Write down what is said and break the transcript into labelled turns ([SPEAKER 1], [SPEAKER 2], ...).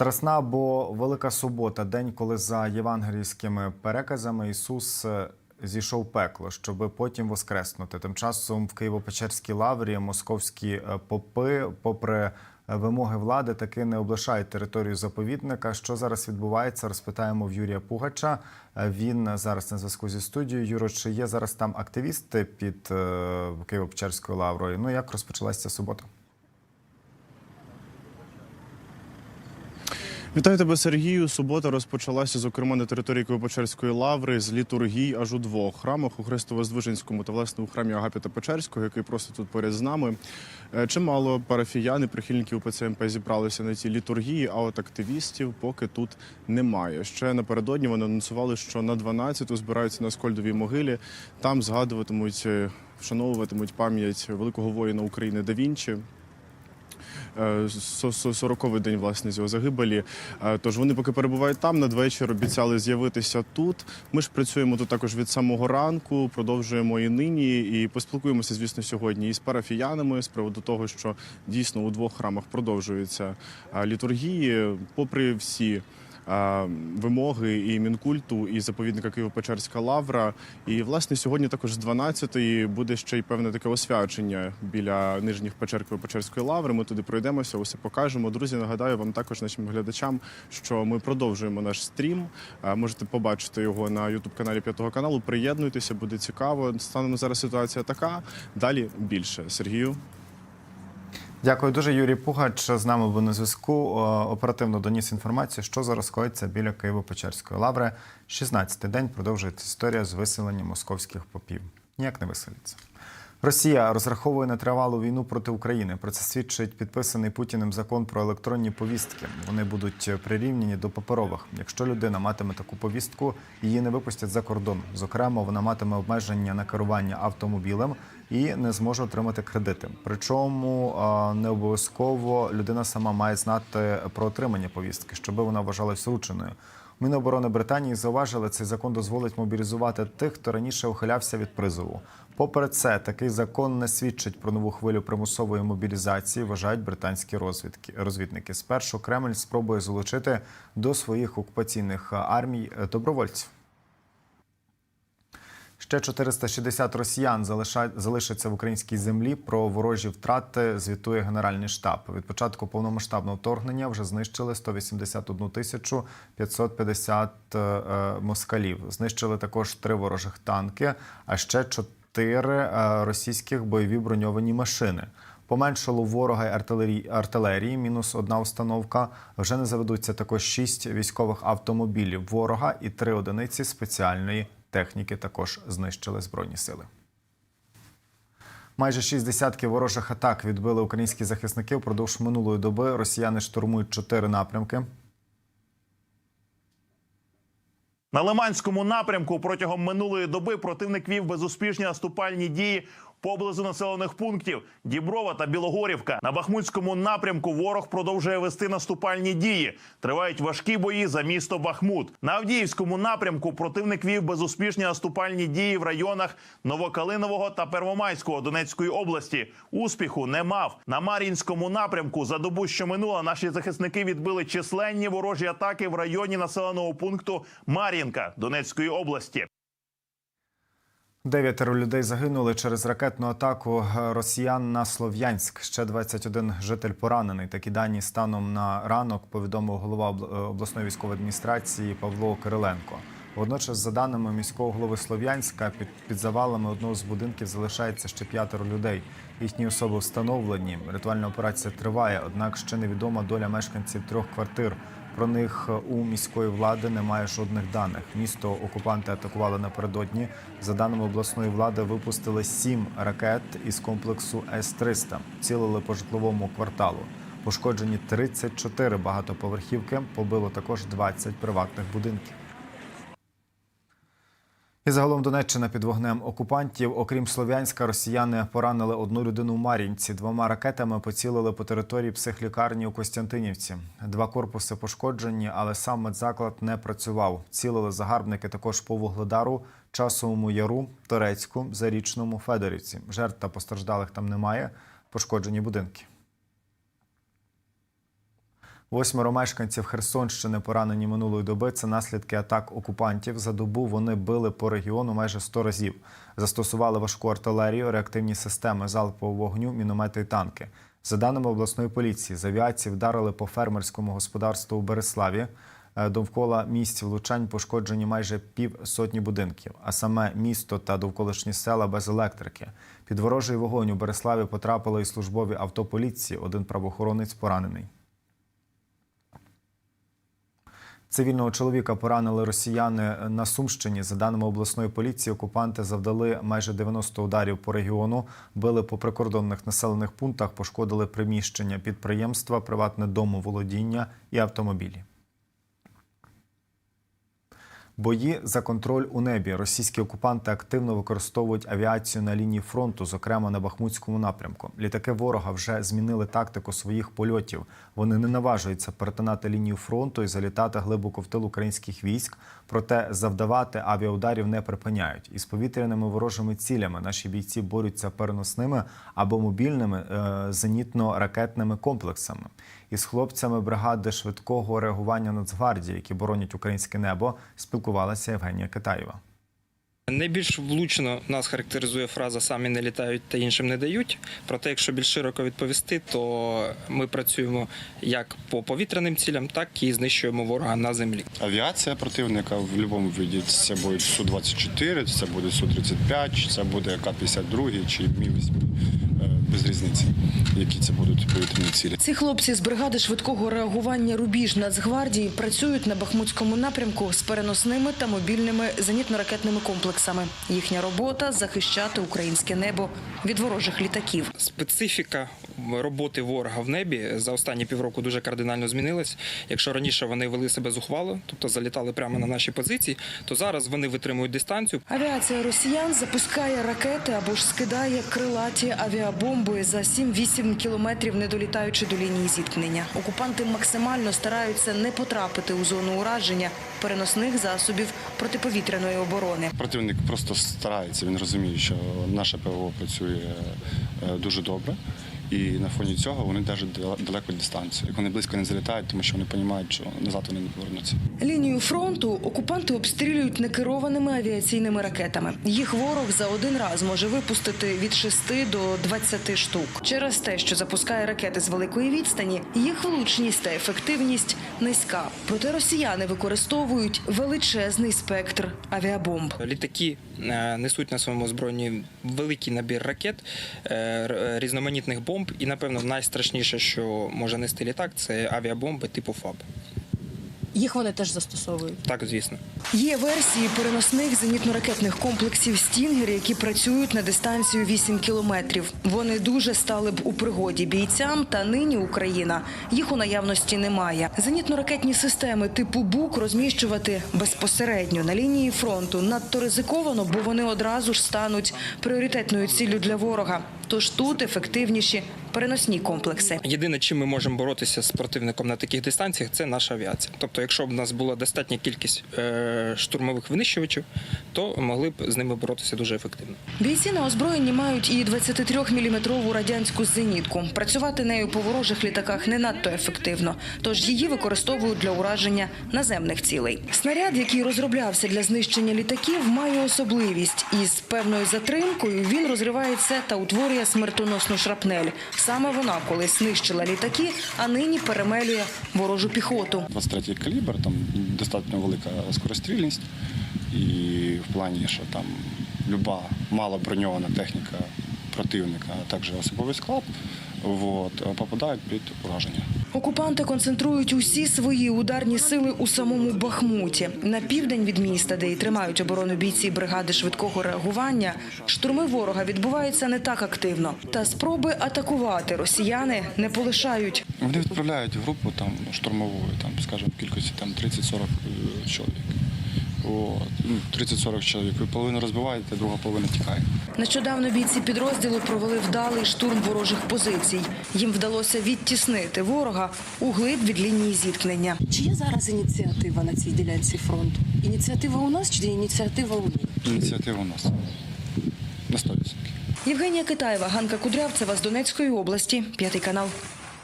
[SPEAKER 1] Страсна або Велика Субота, день, коли за євангелійськими переказами Ісус е, зійшов пекло, щоб потім воскреснути. Тим часом в Києво-Печерській лаврі московські е, попи, попри е, вимоги влади, таки не облишають територію заповідника. Що зараз відбувається? Розпитаємо в Юрія Пугача. Він зараз на зв'язку зі студією. Юро, чи є зараз там активісти під Києво-Печерською лаврою? Ну як розпочалася субота?
[SPEAKER 2] Вітаю тебе, Сергію. Субота розпочалася, зокрема, на території Києво-Печерської лаври з літургій аж у двох храмах у Христово-Здвиженському та власне у храмі Агапіта Печерського, який просто тут поряд з нами. Е, Чимало парафіян і прихильників УПЦ МП зібралися на ці літургії, а от активістів поки тут немає. Ще напередодні вони анонсували, що на 12-ту збираються на Скольдовій могилі. Там згадуватимуть, е, вшановуватимуть пам'ять великого воїна України Да Вінчі. Е, со- со- 40-й день власне з його загибелі. Е, Тож вони поки перебувають там. Надвечір обіцяли з'явитися тут. Ми ж працюємо тут також від самого ранку, продовжуємо і нині. І поспілкуємося, звісно, сьогодні із парафіянами з приводу того, що дійсно у двох храмах продовжуються е, літургії, попри всі. Вимоги і мінкульту, і заповідника Києво-Печерська лавра. І власне сьогодні також з 12-ї буде ще й певне таке освячення біля нижніх печер Києво-Печерської лаври. Ми туди пройдемося, усе покажемо. Друзі, нагадаю вам також нашим глядачам, що ми продовжуємо наш стрім. Можете побачити його на ютуб каналі П'ятого каналу. Приєднуйтеся, буде цікаво. Станом зараз ситуація така. Далі більше. Сергію.
[SPEAKER 1] Дякую дуже. Юрій Пугач з нами був на зв'язку. Оперативно доніс інформацію, що зараз коїться біля Києво-Печерської лаври. 16-й день продовжується історія з виселенням московських попів. Ніяк не виселяться. Росія розраховує на тривалу війну проти України. Про це свідчить підписаний Путіним закон про електронні повістки. Вони будуть прирівняні до паперових. Якщо людина матиме таку повістку, її не випустять за кордон. Зокрема, вона матиме обмеження на керування автомобілем і не зможе отримати кредити. Причому не обов'язково людина сама має знати про отримання повістки, щоб вона вважалася врученою. Міноборони Британії зауважили, цей закон дозволить мобілізувати тих, хто раніше ухилявся від призову. Попри це, такий закон не свідчить про нову хвилю примусової мобілізації, вважають британські розвідки розвідники. Спершу Кремль спробує залучити до своїх окупаційних армій е, добровольців. Ще 460 росіян залишаться в українській землі. Про ворожі втрати звітує Генеральний штаб. Від початку повномасштабного вторгнення вже знищили 181 тисячу 550 е, е, москалів. Знищили також три ворожих танки, а ще чотири е, російських бойові броньовані машини. Поменшало ворога артилерії, артилерії, мінус одна установка. Вже не заведуться також шість військових автомобілів ворога і три одиниці спеціальної техніки також знищили збройні сили. Майже шість десятків ворожих атак відбили українські захисники впродовж минулої доби. Росіяни штурмують чотири напрямки.
[SPEAKER 3] На Лиманському напрямку протягом минулої доби противник вів безуспішні наступальні дії поблизу населених пунктів Діброва та Білогорівка. На Бахмутському напрямку ворог продовжує вести наступальні дії. Тривають важкі бої за місто Бахмут. На Авдіївському напрямку противник вів безуспішні наступальні дії в районах Новокалинового та Первомайського Донецької області. Успіху не мав. На Мар'їнському напрямку за добу, що минула, наші захисники відбили численні ворожі атаки в районі населеного пункту Мар'їнка Донецької області.
[SPEAKER 1] Дев'ятеро людей загинули через ракетну атаку росіян на Слов'янськ. Ще 21 житель поранений. Такі дані станом на ранок повідомив голова обл- обласної військової адміністрації Павло Кириленко. Водночас, за даними міського голови Слов'янська, під, під завалами одного з будинків залишається ще п'ятеро людей. Їхні особи встановлені. Ритуальна операція триває, однак ще невідома доля мешканців трьох квартир. Про них у міської влади немає жодних даних. Місто окупанти атакували напередодні. За даними обласної влади, випустили сім ракет із комплексу С-300. Цілили по житловому кварталу. Пошкоджені 34 багатоповерхівки. Побило також 20 приватних будинків. І загалом Донеччина під вогнем окупантів. Окрім Слов'янська, росіяни поранили одну людину в Мар'їнці. Двома ракетами поцілили по території психлікарні у Костянтинівці. Два корпуси пошкоджені, але сам медзаклад не працював. Цілили загарбники також по Вугледару, Часовому Яру, Торецьку, Зарічному, Федорівці. Жертв та постраждалих там немає. Пошкоджені будинки. Восьмеро мешканців Херсонщини поранені минулої доби. Це наслідки атак окупантів. За добу вони били по регіону майже 100 разів. Застосували важку артилерію, реактивні системи залпового вогню, міномети і танки. За даними обласної поліції, з авіації вдарили по фермерському господарству у Береславі. Е, Довкола місць влучань пошкоджені майже пів сотні будинків, а саме місто та довколишні села без електрики. Під ворожий вогонь у Береславі потрапили і службові авто поліції. Один правоохоронець поранений. Цивільного чоловіка поранили росіяни на Сумщині. За даними обласної поліції, окупанти завдали майже 90 ударів по регіону, били по прикордонних населених пунктах, пошкодили приміщення підприємства, приватне домоволодіння і автомобілі. Бої за контроль у небі. Російські окупанти активно використовують авіацію на лінії фронту, зокрема на Бахмутському напрямку. Літаки ворога вже змінили тактику своїх польотів. Вони не наважуються перетинати лінію фронту і залітати глибоко в тил українських військ. Проте завдавати авіаударів не припиняють. Із повітряними ворожими цілями наші бійці борються переносними або мобільними е, зенітно-ракетними комплексами. Із хлопцями бригади швидкого реагування Нацгвардії, які боронять українське небо, спілкувалася Євгенія Китаєва.
[SPEAKER 4] Найбільш влучно нас характеризує фраза самі не літають та іншим не дають. Проте, якщо більш широко відповісти, то ми працюємо як по повітряним цілям, так і знищуємо ворога на землі.
[SPEAKER 5] Авіація противника в будь-якому виді це буде Су-24, це буде Су-35, чи це буде К-52 чи Мі-8, без різниці, які це будуть повітряні цілі.
[SPEAKER 6] Ці хлопці з бригади швидкого реагування Рубіж Нацгвардії працюють на Бахмутському напрямку з переносними та мобільними зенітно-ракетними комплексами. Їхня робота захищати українське небо від ворожих літаків.
[SPEAKER 4] Специфіка роботи ворога в небі за останні півроку дуже кардинально змінилась. Якщо раніше вони вели себе зухвало, тобто залітали прямо на наші позиції, то зараз вони витримують дистанцію.
[SPEAKER 6] Авіація росіян запускає ракети або ж скидає крилаті авіабомби за 7-8 кілометрів, не долітаючи до лінії зіткнення. Окупанти максимально стараються не потрапити у зону ураження переносних засобів протиповітряної оборони.
[SPEAKER 5] Противник просто старається, він розуміє, що наше ПВО працює е, дуже добре. І на фоні цього вони держать дал- далеку дистанцію. Вони близько не залітають, тому що вони розуміють, що назад вони не повернуться.
[SPEAKER 6] Лінію фронту окупанти обстрілюють некерованими авіаційними ракетами. Їх ворог за один раз може випустити від 6 до 20 штук. Через те, що запускає ракети з великої відстані, їх влучність та ефективність низька. Проте росіяни використовують величезний спектр авіабомб.
[SPEAKER 4] Літаки е, несуть на своєму озброєнні великий набір ракет, е, різноманітних бомб, і напевно найстрашніше, що може нести літак, це авіабомби типу ФАБ.
[SPEAKER 7] Їх вони теж застосовують.
[SPEAKER 4] Так, звісно.
[SPEAKER 6] Є версії переносних зенітно-ракетних комплексів «Стінгер», які працюють на дистанцію 8 кілометрів. Вони дуже стали б у пригоді бійцям, та нині Україна їх у наявності немає. Зенітно-ракетні системи типу БУК розміщувати безпосередньо на лінії фронту надто ризиковано, бо вони одразу ж стануть пріоритетною ціллю для ворога. Тож тут ефективніші переносні комплекси.
[SPEAKER 4] Єдине, чим ми можемо боротися з противником на таких дистанціях, це наша авіація. Тобто, якщо б у нас була достатня кількість е, штурмових винищувачів, то могли б з ними боротися дуже ефективно.
[SPEAKER 6] Бійці на озброєнні мають і 23-мм радянську зенітку. Працювати нею по ворожих літаках не надто ефективно, тож її використовують для ураження наземних цілей. Снаряд, який розроблявся для знищення літаків, має особливість. Із певною затримкою він розривається та утворює смертоносну шрапнель. Саме вона колись знищила літаки, а нині перемелює ворожу піхоту.
[SPEAKER 5] 23-й калібр, там достатньо велика скорострільність. І в плані, що там люба мало броньована техніка противника, а також особовий склад, от, попадають під ураження.
[SPEAKER 6] Окупанти концентрують усі свої ударні сили у самому Бахмуті. На південь від міста, де і тримають оборону бійці бригади швидкого реагування, штурми ворога відбуваються не так активно. Та спроби атакувати росіяни не полишають.
[SPEAKER 5] Вони відправляють групу там штурмову, там, скажімо, кількості там 30-40 е, чоловік. От. Ну, 30-40 чоловік. Ви половину розбиваєте, друга половина тікає.
[SPEAKER 6] Нещодавно бійці підрозділу провели вдалий штурм ворожих позицій. Їм вдалося відтіснити ворога у глиб від лінії зіткнення.
[SPEAKER 7] Чи є зараз ініціатива на цій ділянці фронту? Ініціатива у нас чи ініціатива у них?
[SPEAKER 5] Ініціатива у нас на 100%.
[SPEAKER 6] Євгенія Китаєва, Ганка Кудрявцева з Донецької області, п'ятий канал.